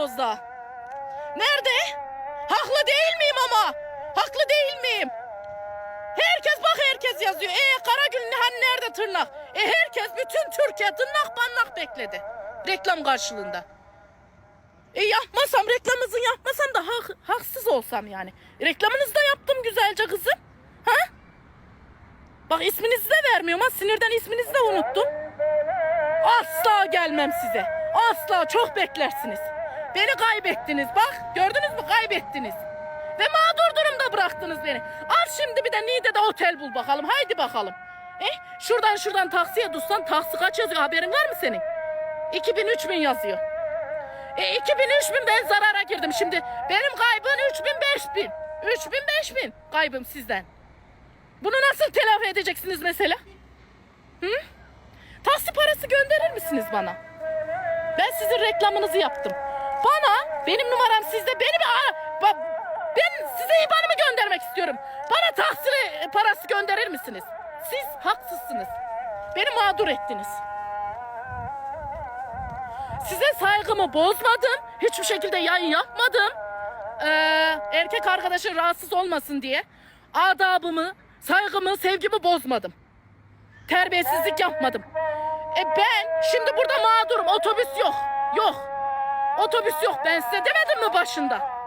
Bozdağ. Nerede? Haklı değil miyim ama? Haklı değil miyim? Herkes bak herkes yazıyor. E Karagül Nihan nerede tırnak? E herkes bütün Türkiye tırnak bannak bekledi. Reklam karşılığında. E yapmasam reklamınızı yapmasam da hak- haksız olsam yani. Reklamınızı da yaptım güzelce kızım. Ha? Bak isminizi de vermiyorum ha sinirden isminizi de unuttum. Asla gelmem size. Asla çok beklersiniz. Beni kaybettiniz bak gördünüz mü kaybettiniz. Ve mağdur durumda bıraktınız beni. Al şimdi bir de Niğde'de otel bul bakalım. Haydi bakalım. Eh şuradan şuradan taksiye tutsan taksi kaç yazıyor haberin var mı senin? 2000 3000 yazıyor. E 2000 3000 ben zarara girdim şimdi. Benim kaybım 3000 5000. 3000 5000 kaybım sizden. Bunu nasıl telafi edeceksiniz mesela? Hı? Taksi parası gönderir misiniz bana? Ben sizin reklamınızı yaptım. Bana, benim numaram sizde, beni bir ara- ben size IBAN'ımı göndermek istiyorum. Bana taksi e, parası gönderir misiniz? Siz haksızsınız. Beni mağdur ettiniz. Size saygımı bozmadım. Hiçbir şekilde yayın yapmadım. Ee, erkek arkadaşın rahatsız olmasın diye. Adabımı, saygımı, sevgimi bozmadım. Terbiyesizlik yapmadım. E ben şimdi burada mağdurum. Otobüs yok. Yok. Otobüs yok. Ben size demedim mi başında?